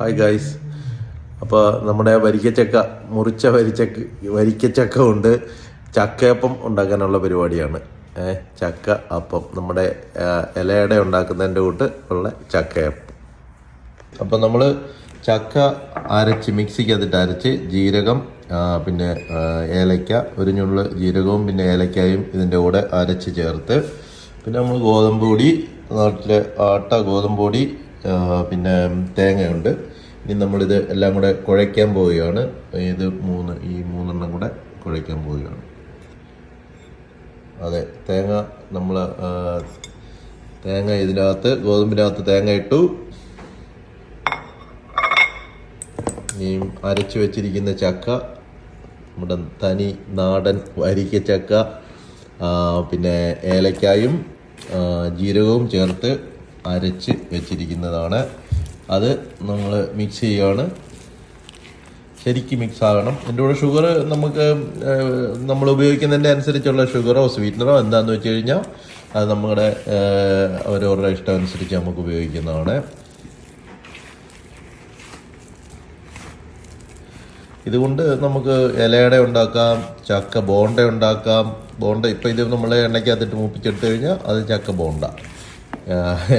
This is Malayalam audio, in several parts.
ഹായ് ഗായ്സ് അപ്പോൾ നമ്മുടെ വരിക്കച്ചക്ക മുറിച്ച വരിച്ചക്ക വരിക്കച്ചക്ക ഉണ്ട്. ചക്കയപ്പം ഉണ്ടാക്കാനുള്ള പരിപാടിയാണ്. ചക്ക അപ്പം. നമ്മുടെ ഇലയട ഉണ്ടാക്കുന്നതിന്റെ കൂട്ട് ഉള്ള ചക്കയപ്പം. അപ്പം നമ്മൾ ചക്ക അരച്ച് മിക്സിക്ക് അതിട്ട് അരച്ച് ജീരകം പിന്നെ ഏലക്ക ഒരു ഞുള്ള് ജീരകവും പിന്നെ ഏലക്കായും ഇതിന്റെ കൂടെ അരച്ച് ചേർത്ത് പിന്നെ നമ്മൾ ഗോതമ്പ് പൊടി നാട്ടിലെ ആട്ട ഗോതമ്പ് പൊടി പിന്നെ തേങ്ങയുണ്ട്. ഇനി നമ്മളിത് എല്ലാം കൂടെ കുഴയ്ക്കാൻ പോവുകയാണ്. ഇത് മൂന്ന് ഈ മൂന്നെണ്ണം കൂടെ കുഴയ്ക്കാൻ പോവുകയാണ്. അതെ തേങ്ങ നമ്മൾ തേങ്ങ ഇതിനകത്ത് ഗോതമ്പിനകത്ത് തേങ്ങ ഇട്ടു. ഈ അരച്ചു വെച്ചിരിക്കുന്ന ചക്ക നമ്മുടെ തനി നാടൻ വരിക്ക ചക്ക പിന്നെ ഏലക്കായും ജീരകവും ചേർത്ത് അരച്ച് വെച്ചിരിക്കുന്നതാണ്. അത് നമ്മൾ മിക്സ് ചെയ്യുകയാണ് ശരിക്കും മിക്സ് ആകണം. എന്റെ കൂടെ ഷുഗർ നമുക്ക് നമ്മൾ ഉപയോഗിക്കുന്നതിന്റെ അനുസരിച്ചുള്ള ഷുഗറോ സ്വീറ്റ്നറോ എന്താണെന്ന് വെച്ച് കഴിഞ്ഞാൽ അത് നമ്മുടെ ഓരോരുടെ ഇഷ്ടം അനുസരിച്ച് നമുക്ക് ഉപയോഗിക്കുന്നതാണ്. ഇതുകൊണ്ട് നമുക്ക് ഇലയട ഉണ്ടാക്കാം ചക്ക ബോണ്ട ഉണ്ടാക്കാം. ബോണ്ട ഇപ്പം ഇത് നമ്മൾ എണ്ണയ്ക്കകത്തിട്ട് മൂപ്പിച്ചെടുത്ത് കഴിഞ്ഞാൽ അത് ചക്ക ബോണ്ട.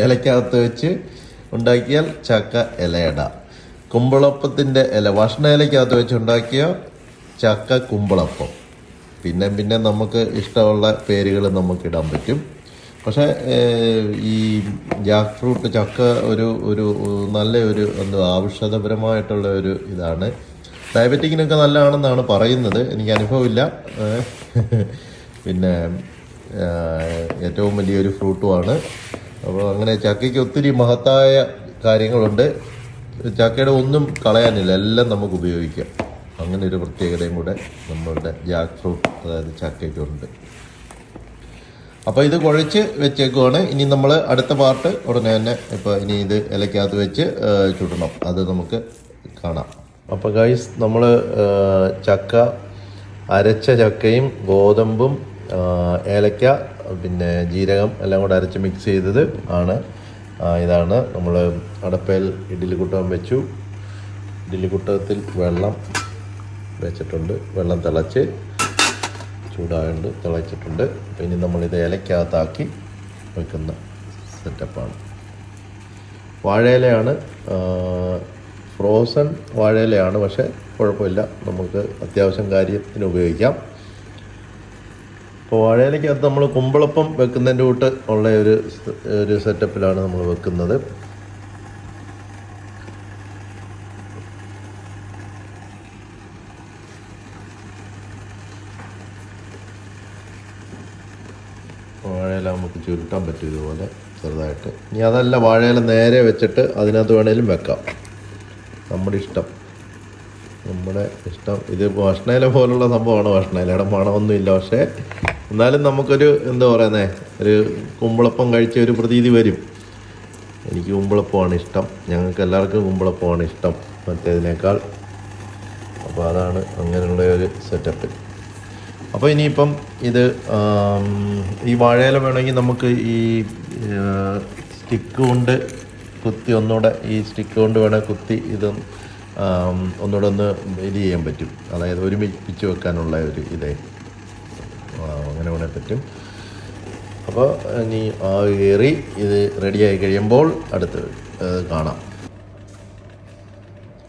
ഇലയ്ക്കകത്ത് വെച്ച് ഉണ്ടാക്കിയാൽ ചക്ക ഇലയട. കുമ്പളപ്പത്തിന്റെ ഇല ഭക്ഷണ ഇലയ്ക്കകത്ത് വെച്ച് ഉണ്ടാക്കിയ ചക്ക കുമ്പളപ്പം. പിന്നെ പിന്നെ നമുക്ക് ഇഷ്ടമുള്ള പേരുകൾ നമുക്ക് ഇടാൻ പറ്റും. പക്ഷേ ഈ ജാക്ക് ഫ്രൂട്ട് ചക്ക ഒരു ഒരു നല്ല ഒരു എന്തോ ഔഷധപരമായിട്ടുള്ള ഒരു ഇതാണ്. ഡയബറ്റിക്കിനൊക്കെ നല്ലതാണെന്നാണ് പറയുന്നത്. എനിക്ക് അനുഭവമില്ല. പിന്നെ ഏറ്റവും വലിയൊരു ഫ്രൂട്ടുമാണ്. അപ്പോൾ അങ്ങനെ ചക്കയ്ക്ക് ഒത്തിരി മഹത്തായ കാര്യങ്ങളുണ്ട്. ചക്കയുടെ ഒന്നും കളയാനില്ല എല്ലാം നമുക്ക് ഉപയോഗിക്കാം. അങ്ങനെ ഒരു പ്രത്യേകതയും കൂടെ നമ്മളുടെ ജാക്ക് ഫ്രൂട്ട് അതായത് ചക്കയ്ക്കുണ്ട് അപ്പോൾ ഇത് കുഴച്ച് വെച്ചേക്കുവാണ്. ഇനി നമ്മൾ അടുത്ത പാർട്ട് ഉടനെ തന്നെ ഇപ്പോൾ ഇനി ഇത് ഇലക്കകത്ത് വെച്ച് ചുടണം. അത് നമുക്ക് കാണാം. അപ്പോൾ ഗൈസ് നമ്മൾ ചക്ക അരച്ച ചക്കയും ഗോതമ്പും ഏലക്ക പിന്നെ ജീരകം എല്ലാം കൂടെ അരച്ച് മിക്സ് ചെയ്തത് ആണ്. ഇതാണ് നമ്മൾ അടപ്പയിൽ ഇഡ്ഡലി കുട്ടം വെച്ചു. ഇഡ്ഡലി കുട്ടത്തിൽ വെള്ളം വെച്ചിട്ടുണ്ട്. വെള്ളം തിളച്ച് ചൂടായുണ്ട് തിളച്ചിട്ടുണ്ട്. ഇനി നമ്മളിത് ഇലക്കകത്താക്കി വെക്കുന്ന സെറ്റപ്പാണ് വാഴയിലയാണ് ഫ്രോസൺ വാഴയിലയാണ് പക്ഷേ കുഴപ്പമില്ല. നമുക്ക് അത്യാവശ്യം കാര്യത്തിന് ഉപയോഗിക്കാം. അപ്പോൾ വാഴയിലക്കകത്ത് നമ്മൾ കുമ്പളപ്പം വെക്കുന്നതിന്റെ കൂട്ട് ഉള്ള ഒരു ഒരു സെറ്റപ്പിലാണ് നമ്മൾ വെക്കുന്നത്. വാഴയില നമുക്ക് ചുരുട്ടാൻ പറ്റും ഇതുപോലെ ചെറുതായിട്ട്. ഇനി അതല്ല വാഴയില നേരെ വെച്ചിട്ട് അതിനകത്ത് വേണേലും വെക്കാം. നമ്മുടെ ഇഷ്ടം. നമ്മുടെ ഇഷ്ടം. ഇത് ഭക്ഷണയില പോലുള്ള സംഭവമാണ് ഭക്ഷണയിലയുടെ മണമൊന്നുമില്ല പക്ഷേ എന്നാലും നമുക്കൊരു എന്താ പറയുന്നേ ഒരു കുമ്പളപ്പം കഴിച്ച ഒരു പ്രതീതി വരും. എനിക്ക് കുമ്പളപ്പമാണ് ഇഷ്ടം. ഞങ്ങൾക്ക് എല്ലാവർക്കും കുമ്പളപ്പമാണ് ഇഷ്ടം മറ്റേതിനേക്കാൾ. അപ്പോൾ അതാണ് അങ്ങനെയുള്ള ഒരു സെറ്റപ്പ് അപ്പോൾ ഇനിയിപ്പം ഇത് ഈ വാഴയില വേണമെങ്കിൽ നമുക്ക് ഈ സ്റ്റിക്ക് കൊണ്ട് കുത്തി ഒന്നുകൂടെ ഈ സ്റ്റിക്ക് കൊണ്ട് വേണേൽ കുത്തി ഇത് ഒന്നുകൂടെ ഒന്ന് ഇത് ചെയ്യാൻ പറ്റും. അതായത് ഒരുമിപ്പിച്ച് വെക്കാനുള്ള ഒരു ഇതേ. അങ്ങനെ വേണേൽ പറ്റും. അപ്പോൾ ഇനി ആ കയറി ഇത് റെഡിയായി കഴിയുമ്പോൾ അടുത്ത് കാണാം.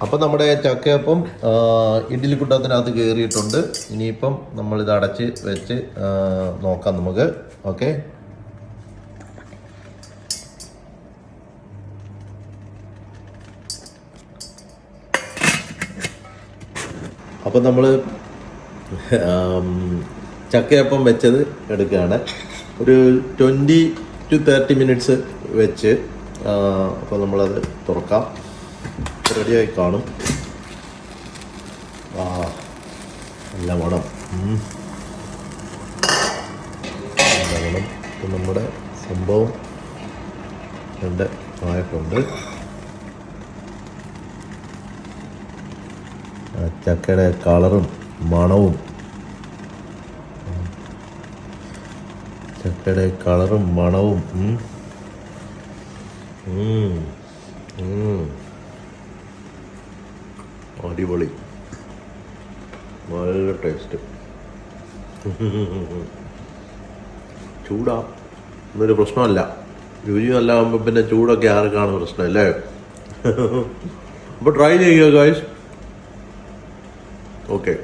അപ്പോൾ നമ്മുടെ ചക്കയപ്പം ഇഡ്ഡലി കുട്ടത്തിനകത്ത് കയറിയിട്ടുണ്ട് ഇനിയിപ്പം നമ്മളിത് അടച്ച് വെച്ച് നോക്കാം നമുക്ക്. ഓക്കെ? അപ്പം നമ്മൾ ചക്കയപ്പം വെച്ചത് എടുക്കുകയാണ്. ഒരു ട്വന്റി ടു തേർട്ടി മിനിറ്റ്സ് വെച്ച് അപ്പോൾ നമ്മളത് തുറക്കാം. റെഡിയായി കാണും. ആ നല്ല മണം നല്ല മണം ഇപ്പം നമ്മുടെ സംഭവം രണ്ട് ആയിട്ടുണ്ട് ചക്കയുടെ കളറും മണവും ചക്കയുടെ കളറും മണവും. അടിപൊളി. നല്ല ടേസ്റ്റ് ചൂടാ. എന്നൊരു പ്രശ്നമല്ല. രുചി നല്ല പിന്നെ ചൂടൊക്കെ ആർക്കാണ് പ്രശ്നം അല്ലേ? അപ്പോൾ ട്രൈ ചെയ്യുക ഗായ്സ് ഓക്കെ